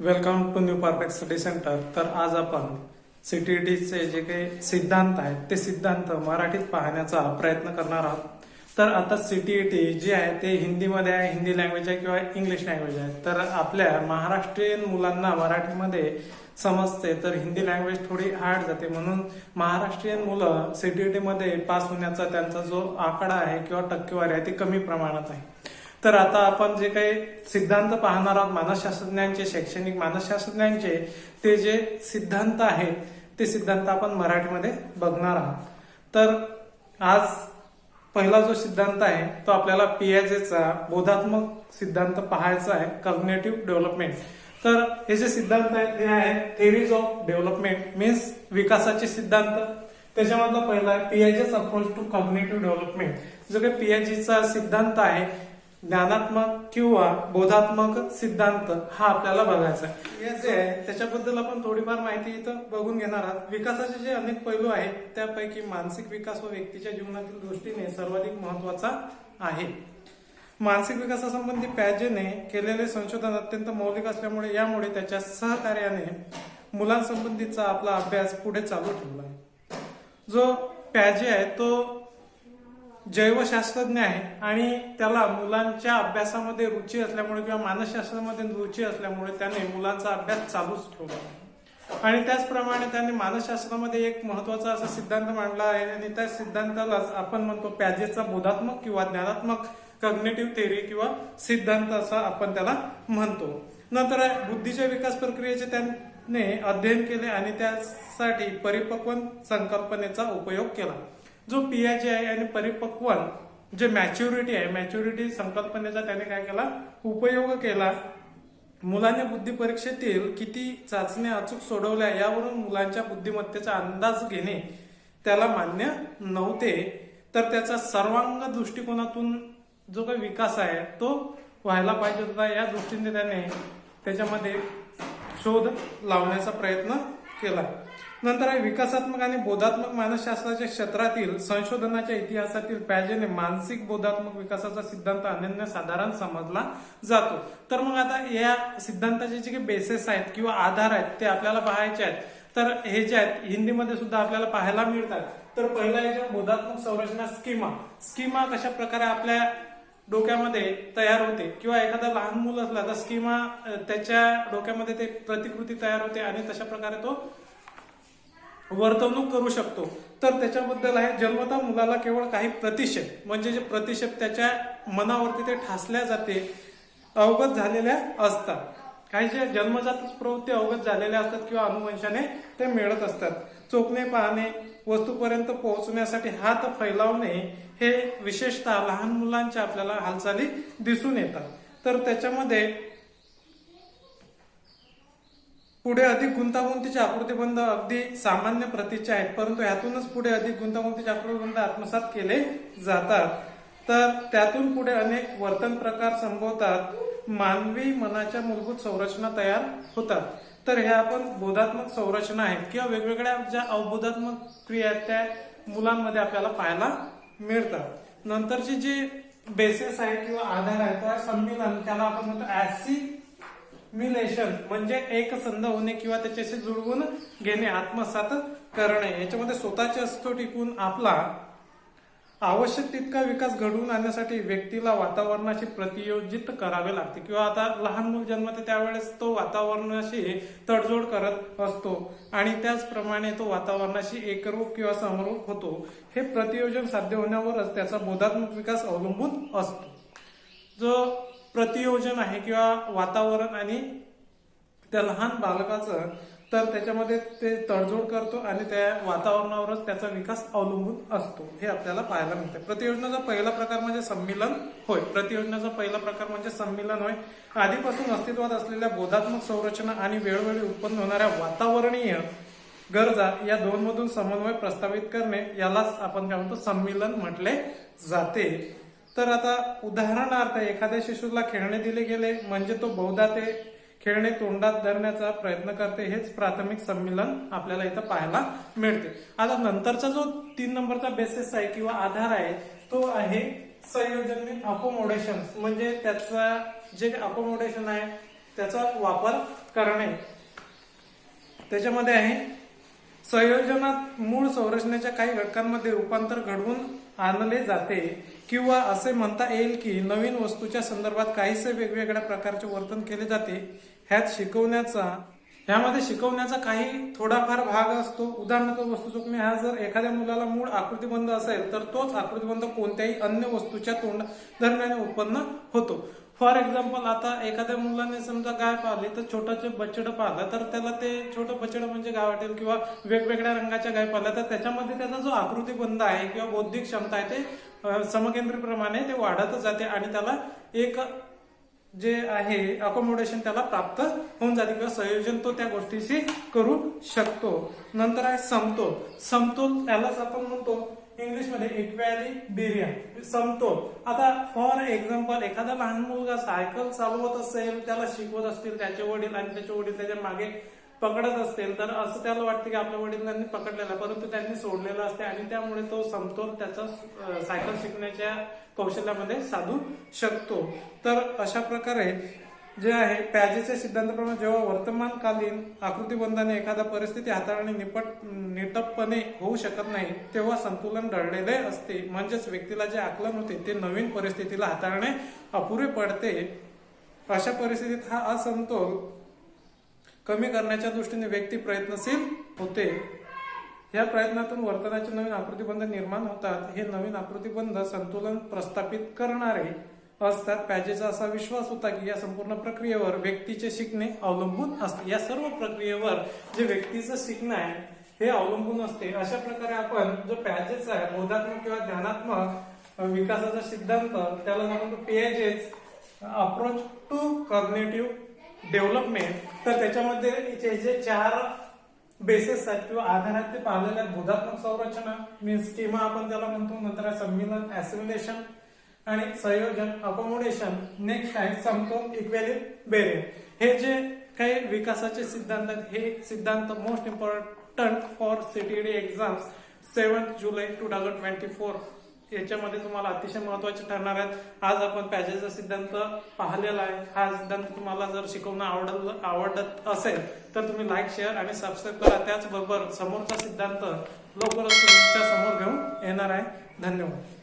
Welcome to new perfect study centre तर आज आपण सीटीईटीचे जे काही सिद्धांत आहेत ते सिद्धांत मराठीत पाहण्याचा प्रयत्न करणार आहोत. तर आता सीटीईटी जे आहे ते हिंदीमध्ये आहे हिंदी लँग्वेज आहे किंवा इंग्लिश लँग्वेज आहे. तर आपल्या महाराष्ट्रीयन मुलांना मराठीमध्ये समजते तर हिंदी लँग्वेज थोडी हार्ड जाते. म्हणून महाराष्ट्रीयन मुलं सीटीईटीमध्ये पास होण्याचा त्यांचा जो आकडा आहे किंवा टक्केवारी आहे ती कमी प्रमाणात आहे. तर आता आपण जे काही सिद्धांत पाहणार आहोत मानसशास्त्रज्ञांचे शैक्षणिक मानसशास्त्रज्ञांचे ते जे सिद्धांत आहेत ते सिद्धांत आपण मराठीमध्ये बघणार आहोत. तर आज पहिला जो सिद्धांत आहे तो आपल्याला पियाजेचा बोधात्मक सिद्धांत पाहायचा आहे कॉग्नेटिव्ह डेव्हलपमेंट. तर हे जे सिद्धांत आहेत ते आहे थेरीज ऑफ डेव्हलपमेंट मीन्स विकासाचे सिद्धांत. त्याच्यामधला पहिला आहे PHS approach to cognitive development जो काही पियाजीचा सिद्धांत आहे ज्ञानात्मक किंवा बोधात्मक सिद्धांत हा आपल्याला बघायचा आहे. हे जे आहे त्याच्याबद्दल आपण थोडीफार माहिती इथं बघून घेणार आहोत. विकासाचे जे अनेक पैलू आहेत त्यापैकी मानसिक विकास व व्यक्तीच्या जीवनातील दृष्टीने सर्वाधिक महत्त्वाचा आहे. मानसिक विकासासंबंधी पॅजेने केलेले संशोधन अत्यंत मौलिक असल्यामुळे यामुळे त्याच्या सहकार्याने मुलांसंबंधीचा आपला अभ्यास पुढे चालू ठेवला आहे. जो पॅजे आहे तो जैवशास्त्रज्ञ आहे आणि त्याला मुलांच्या अभ्यासामध्ये रुची असल्यामुळे किंवा मानसशास्त्रामध्ये रुची असल्यामुळे त्याने मुलांचा अभ्यास चालूच ठेवला. आणि त्याचप्रमाणे त्याने मानसशास्त्रामध्ये एक महत्त्वाचा असा सिद्धांत मांडला आहे आणि त्या सिद्धांतालाच आपण म्हणतो पॅजेचा बोधात्मक किंवा ज्ञानात्मक कग्नेटिव्ह थेरी किंवा सिद्धांत असा आपण त्याला म्हणतो. नंतर बुद्धीच्या विकास प्रक्रियेचे त्याने अध्ययन केले आणि त्यासाठी परिपक्व संकल्पनेचा उपयोग केला. जो पीआयजे आहे आणि परिपक्वन जे मॅच्युरिटी आहे मॅच्युरिटी संकल्पनेचा त्याने काय केला? उपयोग केला. मुलाने बुद्धी परीक्षेतील किती चाचण्या अचूक सोडवल्या यावरून मुलांच्या बुद्धिमत्तेचा अंदाज घेणे त्याला मान्य नव्हते. तर त्याचा सर्वांग दृष्टिकोनातून जो काही विकास आहे तो व्हायला पाहिजे होता. या दृष्टीने त्याने त्याच्यामध्ये शोध लावण्याचा प्रयत्न केला. नंतर आहे विकासात्मक आणि बोधात्मक मानसशास्त्राच्या क्षेत्रातील संशोधनाच्या इतिहासातील पॅजेने मानसिक बोधात्मक विकासाचा सिद्धांत अनन्य साधारण समजला जातो. तर मग आता या सिद्धांताचे जे काही बेसेस आहेत किंवा आधार आहेत ते आपल्याला पाहायचे आहेत. तर हे जे आहेत हिंदीमध्ये सुद्धा आपल्याला पाहायला मिळतात. तर पहिला याच्या बोधात्मक संरचना स्कीमा स्कीमा कशा प्रकारे आपल्या डोक्यामध्ये तयार होते? किंवा एखादा लहान मूल असला तर स्कीमा त्याच्या डोक्यामध्ये ते प्रतिकृती तयार होते आणि तशा प्रकारे तो वर्तवणूक करू शकतो. तर त्याच्याबद्दल आहे जन्मता मुलाला केवळ काही प्रतिशत म्हणजे जे प्रतिशत त्याच्या मनावरती ते ठासल्या जाते अवगत झालेल्या असतात. काही जे जन्मजात प्रवृत्ती अवगत झालेल्या असतात किंवा अनुवंशाने ते मिळत असतात. चोखणे पाहणे वस्तूपर्यंत पोहोचण्यासाठी हात फैलावणे हे विशेषतः लहान मुलांच्या आपल्याला हालचाली दिसून येतात. तर त्याच्यामध्ये पुढे अधिक गुंतागुंतीचे आकृतीबंध अगदी सामान्य प्रतीचे आहेत परंतु यातूनच पुढे अधिक गुंतागुंतीचे आकृतीबंध आत्मसात केले जातात. तर त्यातून पुढे अनेक वर्तन प्रकार संभवतात. मानवी मनाच्या मूलभूत संरचना तयार होतात. तर ह्या आपण बोधात्मक संरचना आहेत किंवा वेगवेगळ्या ज्या अवबोधात्मक क्रिया आहेत त्या मुलांमध्ये आपल्याला पाहायला मिळतात. नंतरची जी बेसिस आहे किंवा आधार आहे त्या संमिलन त्याला आपण म्हणतो ऍसी मिलेशन म्हणजे एक संध होणे किंवा त्याच्याशी जुळवून घेणे आत्मसात करणे. याच्यामध्ये स्वतःचे अस्तित्व टिकून आपला आवश्यक तितका विकास घडवून आणण्यासाठी व्यक्तीला वातावरणाशी प्रतियोजित करावे लागते. किंवा आता लहान मूल जन्मते त्यावेळेस तो वातावरणाशी तडजोड करत असतो आणि त्याचप्रमाणे तो वातावरणाशी एकरूप किंवा समरूप होतो. हे प्रतियोजन साध्य होण्यावरच त्याचा बोधात्मक विकास अवलंबून असतो. जो प्रतियोजन आहे किंवा वातावरण आणि त्या लहान बालकाचं तर त्याच्यामध्ये ते तडजोड करतो आणि त्या वातावरणावरच त्याचा विकास अवलंबून असतो. हे आपल्याला पाहायला मिळते. प्रतियोजनाचा पहिला प्रकार म्हणजे संमिलन होय. प्रतियोजनाचा पहिला प्रकार म्हणजे संमिलन होय. आधीपासून अस्तित्वात असलेल्या बोधात्मक संरचना आणि वेळोवेळी उत्पन्न होणाऱ्या वातावरणीय गरजा या दोनमधून समन्वय प्रस्तावित करणे यालाच आपण काय म्हणतो? संमिलन म्हटले जाते. तर आता उदाहरणार्थ एखाद्या शिशूला खेळणे दिले गेले म्हणजे तो बहुधा ते खेळणे तोंडात धरण्याचा प्रयत्न करते हेच प्राथमिक संमेलन आपल्याला इथं पाहायला मिळते. आता नंतरचा जो तीन नंबरचा बेसिस आहे किंवा आधार आहे तो आहे संयोजन अकोमोडेशन म्हणजे त्याचा जे अकोमोडेशन आहे त्याचा वापर करणे. त्याच्यामध्ये आहे संयोजनात मूळ संरचनेच्या काही घटकांमध्ये रूपांतर घडवून आणले जाते किंवा असे म्हणता येईल की नवीन वस्तूच्या संदर्भात काहीसे वेगवेगळ्या प्रकारचे वर्तन केले जाते. ह्यात शिकवण्याचा ह्यामध्ये शिकवण्याचा काही थोडाफार भाग असतो. उदाहरणार्थ वस्तू चुकणे हा जर एखाद्या मुलाला मूळ आकृतीबंध असेल तर तोच आकृतीबंध कोणत्याही अन्य वस्तूच्या तोंड दरम्यान उत्पन्न होतो. फॉर एक्झाम्पल आता एखाद्या मुलाने समजा गाय पाहिली तर छोटाचे बछड पाहिलं तर त्याला ते छोटं बछड म्हणजे गाय वाटेल किंवा वेगवेगळ्या रंगाच्या गाय पाहिल्या तर त्याच्यामध्ये त्याचा जो आकृतिबंध आहे किंवा बौद्धिक क्षमता आहे ते समकेंद्रीप्रमाणे ते वाढतच जाते आणि त्याला एक जे आहे अकोमोडेशन त्याला प्राप्त होऊन जाते किंवा संयोजन तो त्या गोष्टीशी करू शकतो. नंतर आहे समतोल. समतोल त्यालाच आपण म्हणतो इंग्लिशमध्ये इक्वॅलिबेरियम संपतो. आता फॉर एक्झाम्पल एखादा लहान मुलगा सायकल चालवत असेल त्याला शिकवत असतील त्याचे वडील आणि त्याचे वडील त्याच्यामागे पकडत असतील तर असं त्याला वाटतं की आपल्या वडिलांनी पकडलेला परंतु त्यांनी सोडलेला असते आणि त्यामुळे तो समतोल त्याचा सायकल शिकण्याच्या कौशल्यामध्ये साधू शकतो. तर अशा प्रकारे जे आहे पॅजेच्या सिद्धांताप्रमाणे जेव्हा वर्तमानकालीन आकृतीबंधाने एखादा परिस्थिती हाताळणे निपट निटपणे होऊ शकत नाही तेव्हा संतुलन ढळलेले असते. म्हणजेच व्यक्तीला जे आकलन होते ते नवीन परिस्थितीला हाताळणे अपुरे पडते. अशा परिस्थितीत हा असमतोल कमी करण्याच्या दृष्टीने व्यक्ती प्रयत्नशील होते. या प्रयत्नातून वर्तनाचे नवीन आकृतीबंध निर्माण होतात. हे नवीन आकृतीबंध संतुलन प्रस्थापित करणारे असतात पॅजेचा असा विश्वास होता की या संपूर्ण प्रक्रियेवर व्यक्तीचे शिकणे अवलंबून असते. या सर्व प्रक्रियेवर जे व्यक्तीचं शिकणं आहे हे अवलंबून असते. अशा प्रकारे आपण जो पॅजेस आहे बोधात्मक किंवा ध्यानात्मक विकासाचा सिद्धांत त्याला आपण PHH approach to cognitive development तर त्याच्यामध्ये जे जे चार बेसेस आहेत किंवा आधार आहेत ते पाहिलेले आहेत. बोधात्मक संरचना मीन्स स्कीमा आपण त्याला म्हणतो नंतर संमिलन ऍसिमिलेशन आणि संयोजन अकोमोडेशन नेक्स्ट आहे समतोल इक्वेली बेरियम हे जे काही विकासाचे सिद्धांत आहेत हे सिद्धांत most important for CTD exams seven July two thousand twenty four याच्यामध्ये तुम्हाला अतिशय महत्त्वाचे ठरणार आहेत. आज आपण पॅजेसचा सिद्धांत पाहिलेला आहे. हा सिद्धांत तुम्हाला जर शिकवणं आवडलं आवडत असेल तर तुम्ही लाईक शेअर आणि सबस्क्राईब करा. त्याचबरोबर समोरचा सिद्धांत लवकरच तुमच्यासमोर घेऊन येणार आहे. धन्यवाद.